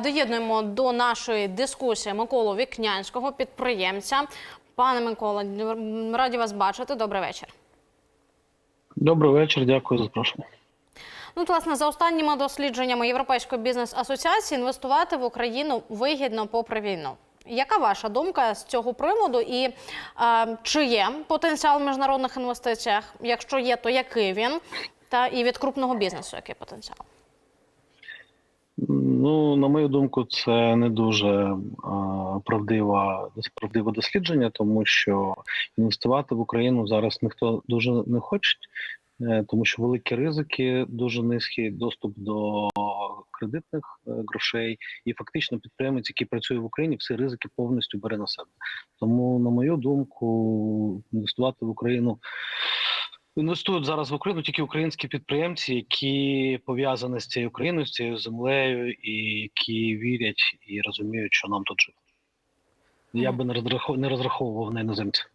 Доєднуємо до нашої дискусії Миколу Вікнянського, підприємця. Пане Микола, раді вас бачити. Добрий вечір. Добрий вечір, дякую за запрошення. Ну, власне, за останніми дослідженнями Європейської бізнес-асоціації інвестувати в Україну вигідно попри війну. Яка ваша думка з цього приводу? І е, чи є потенціал в міжнародних інвестиціях? Якщо є, то який він? Та і від крупного бізнесу який потенціал? На мою думку, це не дуже а, правдива, правдиве дослідження, тому що інвестувати в Україну зараз ніхто дуже не хоче, е, тому що великі ризики, дуже низький доступ до кредитних е, грошей, і фактично підприємець, який працює в Україні, всі ризики повністю бере на себе. Тому, на мою думку, інвестувати в Україну. Інвестують зараз в Україну тільки українські підприємці, які пов'язані з цією країною, з цією землею, і які вірять і розуміють, що нам тут жити. Я би не розраховував, не розраховував на іноземців.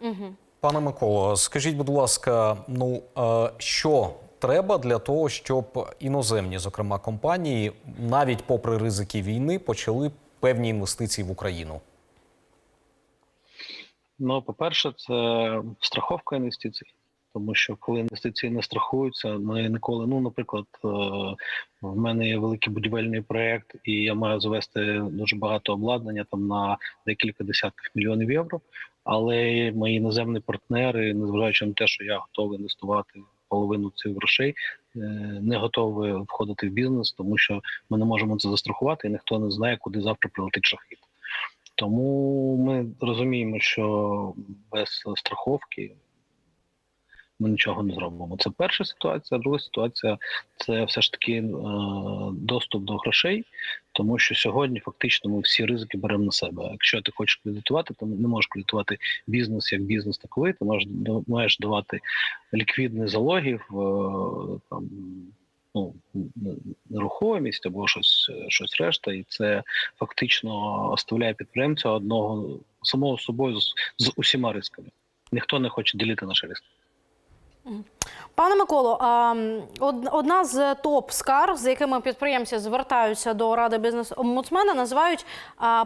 Угу. Пане Миколо, скажіть, будь ласка, ну е, що треба для того, щоб іноземні, зокрема компанії, навіть попри ризики війни, почали певні інвестиції в Україну? Ну, по-перше, це страховка інвестицій. Тому що коли інвестиції не страхуються, ми ніколи, ну, наприклад, е, в мене є великий будівельний проєкт, і я маю завести дуже багато обладнання там на декілька десятків мільйонів євро. Але мої іноземні партнери, незважаючи на те, що я готовий інвестувати половину цих грошей, е, не готові входити в бізнес, тому що ми не можемо це застрахувати, і ніхто не знає, куди завтра прилетить шахід. Тому ми розуміємо, що без страховки ми нічого не зробимо. Це перша ситуація. Друга ситуація це все ж таки е, доступ до грошей, тому що сьогодні фактично ми всі ризики беремо на себе. Якщо ти хочеш кредитувати, то не можеш кредитувати бізнес як бізнес таковий, ти маєш, маєш давати ліквідні залогів, е, там, ну, нерухомість або щось, щось решта, і це фактично оставляє підприємця одного самого собою з, з усіма рисками. Ніхто не хоче ділити наші риски. Пане Миколо, одна з топ скарг, з якими підприємці звертаються до ради бізнес-омбудсмена, називають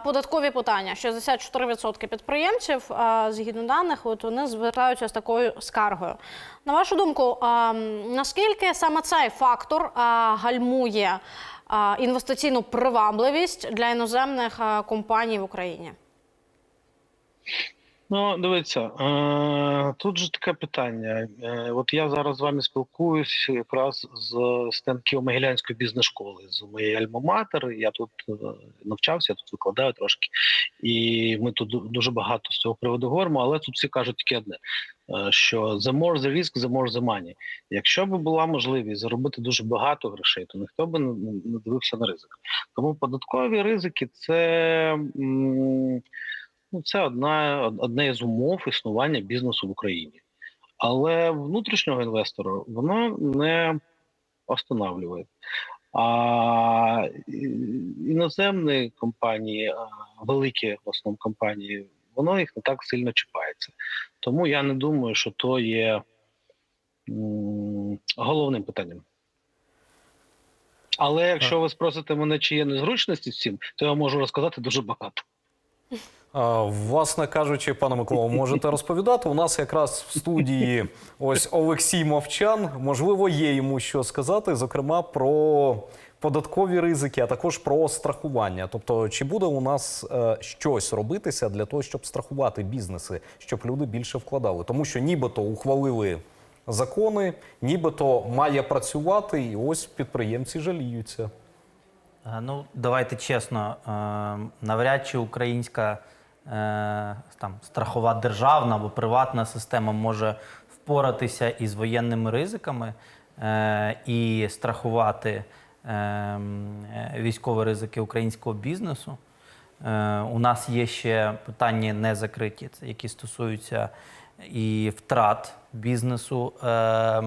податкові питання. 64% підприємців, згідно даних, от вони звертаються з такою скаргою. На вашу думку, наскільки саме цей фактор гальмує інвестиційну привабливість для іноземних компаній в Україні? Ну, дивіться, е, тут же таке питання. Е, от я зараз з вами спілкуюсь якраз з студентом Києво-Могилянської бізнес-школи, з моєї альма-матер. Я тут е, навчався, я тут викладаю трошки. І ми тут дуже багато з цього приводу говоримо, але тут всі кажуть тільки одне: що the more the risk, the more the money. Якщо б була можливість заробити дуже багато грошей, то ніхто би не дивився на ризик. Тому податкові ризики це. Ну, це одна одне із умов існування бізнесу в Україні, але внутрішнього інвестора воно не останавливає. А іноземні компанії, великі в основному компанії, воно їх не так сильно чіпається. Тому я не думаю, що то є головним питанням. Але якщо ви спросите мене, чи є незручності з цим, то я можу розказати дуже багато. Власне кажучи, пане Микола, можете розповідати. У нас якраз в студії ось Олексій Мовчан. Можливо, є йому що сказати, зокрема про податкові ризики, а також про страхування. Тобто, чи буде у нас е, щось робитися для того, щоб страхувати бізнеси, щоб люди більше вкладали? Тому що нібито ухвалили закони, нібито має працювати, і ось підприємці жаліються. Е, Ну, давайте чесно, е, навряд чи українська там, страхова державна або приватна система може впоратися із воєнними ризиками е, і страхувати е, е, військові ризики українського бізнесу. Е, У нас є ще питання не закриті, які стосуються і втрат бізнесу е,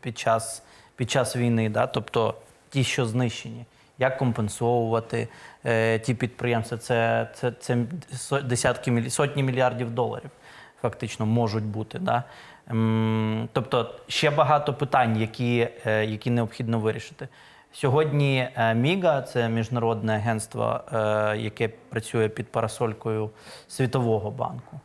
під час, під час війни, да? тобто ті, що знищені. Як компенсовувати е, ті підприємства? Це, це, це десятки сотні мільярдів доларів фактично можуть бути. Да? М, Тобто ще багато питань, які, е, які необхідно вирішити. Сьогодні е, Міга це міжнародне агентство, е, яке працює під парасолькою Світового банку.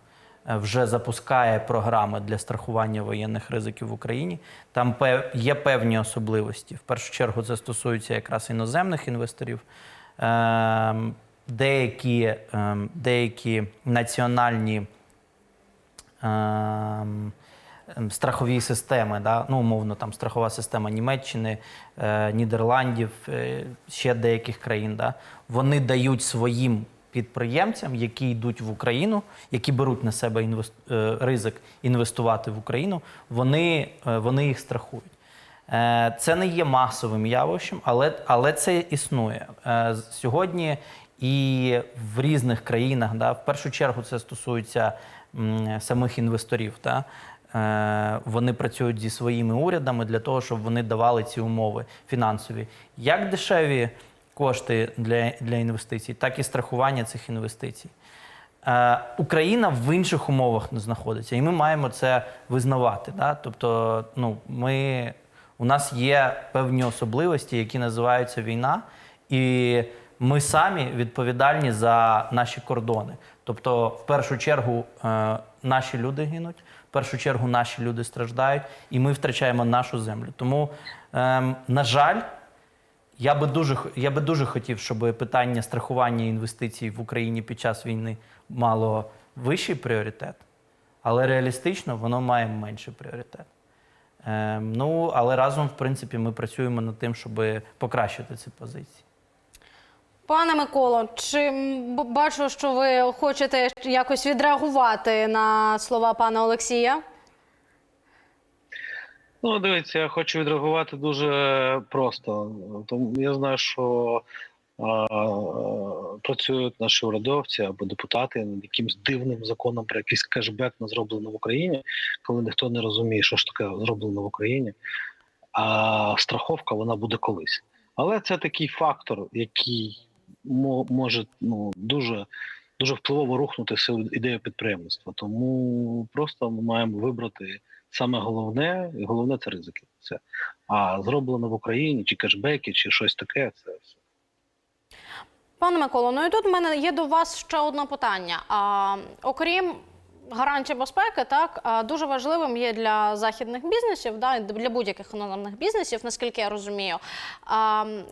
Е, Вже запускає програми для страхування воєнних ризиків в Україні. Там є певні особливості. В першу чергу це стосується якраз іноземних інвесторів. Ем, Деякі, ем, деякі національні ем, страхові системи, да? ну, умовно, там страхова система Німеччини, е, Нідерландів, е, ще деяких країн, да? вони дають своїм підприємцям, які йдуть в Україну, які беруть на себе інвес... е, ризик інвестувати в Україну, вони, е, вони їх страхують. Е, Це не є масовим явищем, але, але це існує. Сьогодні і в різних країнах, да, в першу чергу це стосується самих інвесторів. Да, вони працюють зі своїми урядами для того, щоб вони давали ці умови фінансові. Як дешеві кошти для, для інвестицій, так і страхування цих інвестицій. Е, Україна в інших умовах не знаходиться, і ми маємо це визнавати. Да? Тобто, ну, ми, у нас є певні особливості, які називаються війна, і ми самі відповідальні за наші кордони. Тобто, в першу чергу, е, наші люди гинуть, в першу чергу наші люди страждають, і ми втрачаємо нашу землю. Тому, ем, на жаль, я би дуже я би дуже хотів, щоб питання страхування інвестицій в Україні під час війни мало вищий пріоритет, але реалістично воно має менший пріоритет. Ем, ну, але разом, в принципі, ми працюємо над тим, щоб покращити ці позиції. Пане Миколо, чи бачу, що ви хочете якось відреагувати на слова пана Олексія? Ну, дивіться, я хочу відреагувати дуже просто. Тому я знаю, що а, працюють наші урядовці або депутати над якимсь дивним законом про якийсь кешбек на зроблено в Україні, коли ніхто не розуміє, що ж таке зроблено в Україні. А страховка вона буде колись. Але це такий фактор, який може ну, дуже, дуже впливово рухнути ідею підприємництва. Тому просто ми маємо вибрати саме головне, і головне це ризики. Це. А зроблено в Україні, чи кешбеки, чи щось таке, це все. Пане Миколо, ну і тут в мене є до вас ще одне питання. А, окрім гарантії безпеки, так дуже важливим є для західних бізнесів, да, для будь-яких іноземних бізнесів, наскільки я розумію,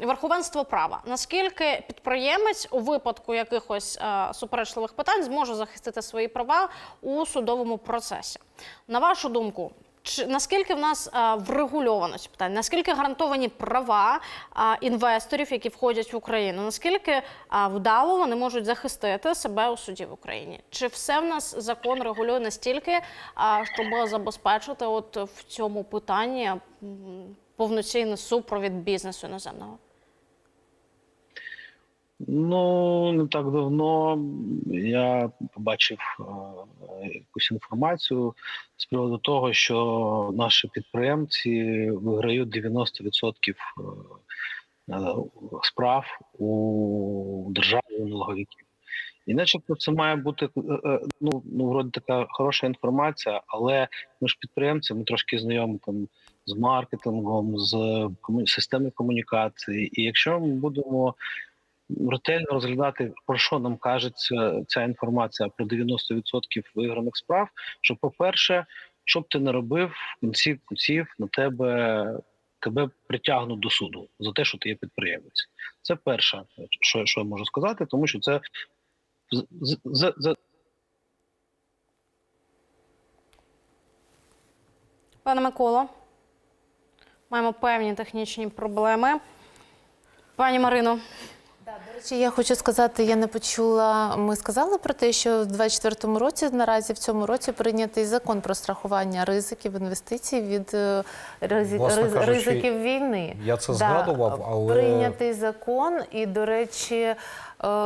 верховенство права. Наскільки підприємець у випадку якихось суперечливих питань зможе захистити свої права у судовому процесі? На вашу думку, чи наскільки в нас а, врегульовано ці питання? Наскільки гарантовані права а, інвесторів, які входять в Україну? Наскільки а, вдало вони можуть захистити себе у суді в Україні? Чи все в нас закон регулює настільки, а, щоб забезпечити от в цьому питанні повноцінний супровід бізнесу іноземного? Ну не так давно я побачив е, якусь інформацію з приводу того, що наші підприємці виграють 90% е, е, справ у держави у налоговиків. І начебто це має бути ну, ну вроді така хороша інформація, але ми ж підприємці, ми трошки знайомі там з маркетингом, з системою комунікації. І якщо ми будемо ретельно розглядати, про що нам кажеться ця інформація про 90% виграних справ. Що, по-перше, що б ти не робив, в кінці кінців на тебе тебе притягнуть до суду за те, що ти є підприємець. Це перше, що, що я можу сказати, тому що це з, з, з, з, Пане Миколо, маємо певні технічні проблеми. Пані Марино, речі, я хочу сказати, я не почула. Ми сказали про те, що в 2024 році наразі в цьому році прийнятий закон про страхування ризиків інвестицій від е, ризик- Власне риз- кажучи, ризиків війни. я це згадував, але- прийнятий закон, і до речі, е,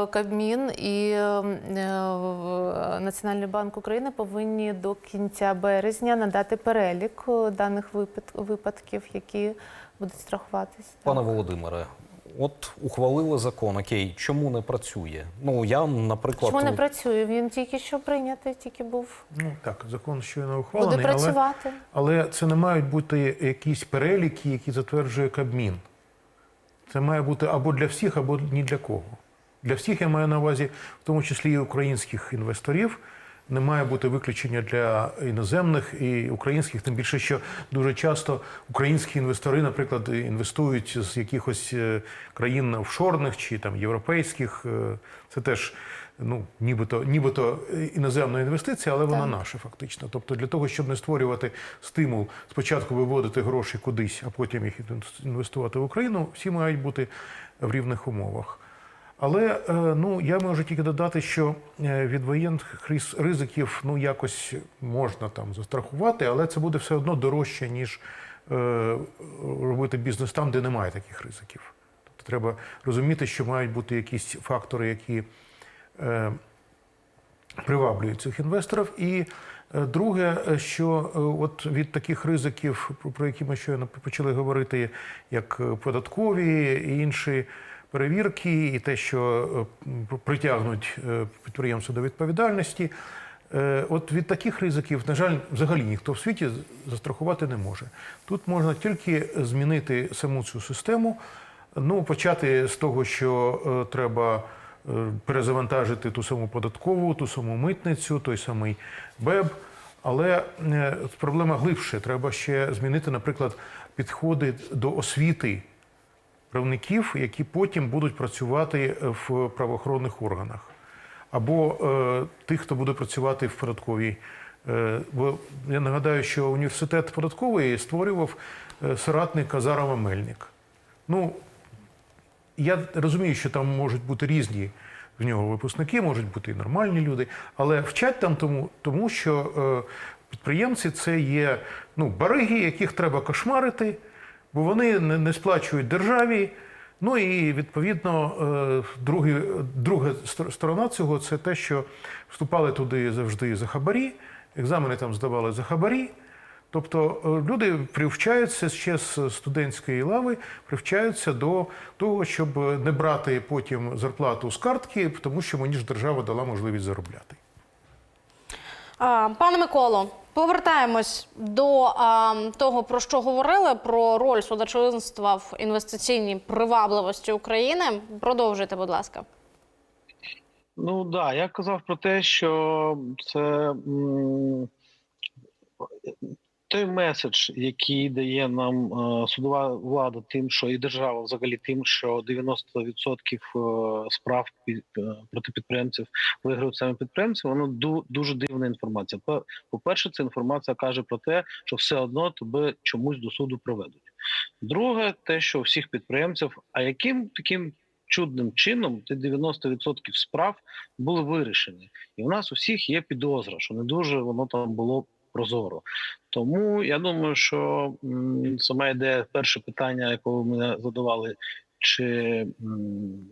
Кабмін і е, е, Національний банк України повинні до кінця березня надати перелік е, даних випад- випадків, які будуть страхуватися. Пане Володимире, от ухвалили закон, окей, чому не працює? Ну я, наприклад, Чому не от- працює? Він тільки що прийнятий, тільки був Ну так, закон щойно буде ухвалений, але, але це не мають бути якісь переліки, які затверджує Кабмін. Це має бути або для всіх, або ні для кого. Для всіх я маю на увазі, в тому числі і українських інвесторів. Не має бути виключення для іноземних і українських, тим більше, що дуже часто українські інвестори, наприклад, інвестують з якихось е, країн офшорних чи там європейських. Е, Це теж ну, нібито, нібито іноземна інвестиція, але вона Так. наша фактично. Тобто для того, щоб не створювати стимул спочатку виводити гроші кудись, а потім їх інвестувати в Україну, всі мають бути в рівних умовах. Але е, ну я можу тільки додати, що е, від воєнних риз- ризиків ну якось можна там застрахувати, але це буде все одно дорожче, ніж е, робити бізнес там, де немає таких ризиків. Тобто треба розуміти, що мають бути якісь фактори, які приваблюють цих інвесторів. І друге, що от від таких ризиків, про- які ми щойно почали говорити, як податкові і інші перевірки, і те, що е, притягнуть е, підприємство до відповідальності. е, От від таких ризиків, на жаль, взагалі ніхто в світі застрахувати не може. Тут можна тільки змінити саму цю систему. Ну, почати з того, що треба перезавантажити ту саму податкову, ту саму митницю, той самий БЕБ. Але проблема глибше. Треба ще змінити, наприклад, підходи до освіти правників, які потім будуть працювати в правоохоронних органах, або е, тих, хто буде працювати в податковій. Е, бо я нагадаю, що університет податковий створював е, соратник Азарова Мельник. Ну, я розумію, що там можуть бути різні в нього випускники, можуть бути і нормальні люди, але вчать там тому, тому що е, підприємці це є ну, бариги, яких треба кошмарити, бо вони не, сплачують державі. Ну і відповідно, е, другі, друга сторона цього це те, що вступали туди завжди за хабарі, екзамени там здавали за хабарі. Тобто е, люди привчаються ще з студентської лави, привчаються до того, щоб не брати потім зарплату з картки, тому що мені ж держава дала можливість заробляти. А, Пане Миколо, повертаємось до а, того, про що говорили, про роль судочинства в інвестиційній привабливості України. Продовжуйте, будь ласка. Ну да, я казав про те, що це той меседж, який дає нам е, судова влада, тим, що і держава взагалі тим, що 90% е, справ е, проти підприємців виграють саме підприємці, воно ду, дуже дивна інформація. По- По-перше, ця інформація каже про те, що все одно тебе чомусь до суду проведуть. Друге, те, що всіх підприємців, а яким таким чудним чином ті 90% справ були вирішені, і у нас у всіх є підозра, що не дуже воно там було прозоро. Тому я думаю, що сама ідея, перше питання, ви мене задавали. Чи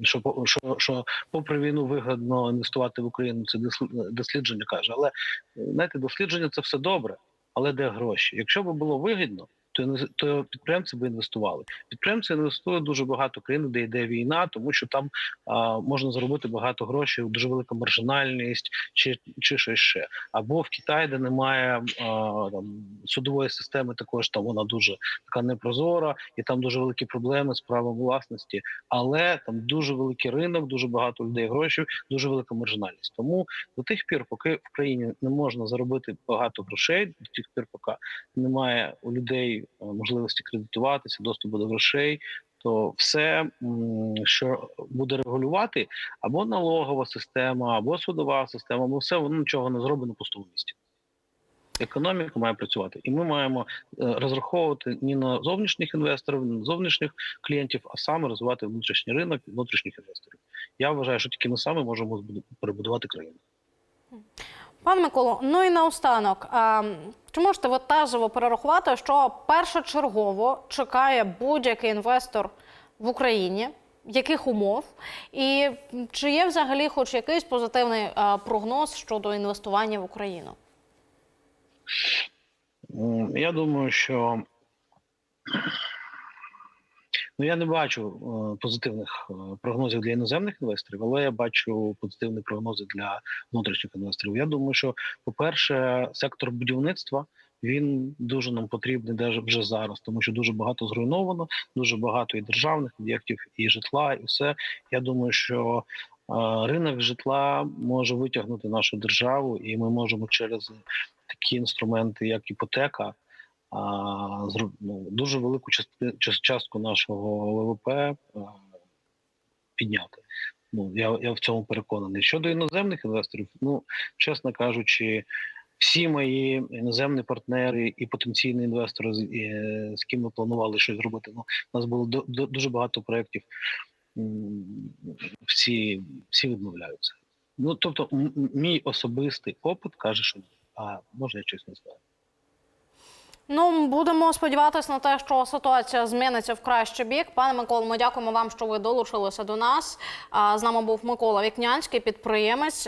що, що, що попри війну вигідно інвестувати в Україну, це дослід- дослідження каже. Але знаєте, дослідження це все добре, але де гроші? Якщо б було вигідно, то то підприємці би інвестували. Підприємці інвестують дуже багато країн, де йде війна, тому що там а, можна заробити багато грошей, дуже велика маржинальність, чи, чи щось ще. Або в Китаї, де немає а, там, судової системи, також там вона дуже така непрозора, і там дуже великі проблеми з правом власності. Але там дуже великий ринок, дуже багато людей грошей, дуже велика маржинальність. Тому до тих пір, поки в країні не можна заробити багато грошей, до тих пір, поки немає у людей можливості кредитуватися, доступу до грошей. То все, що буде регулювати, або налогова система, або судова система, ну все воно нічого не зробить на пустому місці. Економіка має працювати, і ми маємо е, розраховувати не на зовнішніх інвесторів, не на зовнішніх клієнтів, а саме розвивати внутрішній ринок внутрішніх інвесторів. Я вважаю, що тільки ми саме можемо перебудувати країну. Пане Миколо, ну і наостанок, а, чи можете ви тезово перерахувати, що першочергово чекає будь-який інвестор в Україні, яких умов, і чи є взагалі хоч якийсь позитивний а, прогноз щодо інвестування в Україну? Я думаю, що ну я не бачу е, позитивних е, прогнозів для іноземних інвесторів, але я бачу позитивні прогнози для внутрішніх інвесторів. Я думаю, що, по-перше, сектор будівництва він дуже нам потрібний даже вже зараз, тому що дуже багато зруйновано, дуже багато і державних об'єктів, і житла, і все. Я думаю, що е, ринок житла може витягнути нашу державу, і ми можемо через такі інструменти, як іпотека, дуже велику части- час- частку нашого ВВП підняти. Ну я, я в цьому переконаний. Щодо іноземних інвесторів, ну чесно кажучи, всі мої іноземні партнери і потенційні інвестори, з, ким ми планували щось зробити. Ну, у нас було до, до- дуже багато проєктів. Всі, всі відмовляються. Ну тобто, мій особистий опит каже, що а може я щось не знаю. Ну, будемо сподіватися на те, що ситуація зміниться в кращий бік. Пане Миколо, ми дякуємо вам, що ви долучилися до нас. З нами був Микола Вікнянський, підприємець.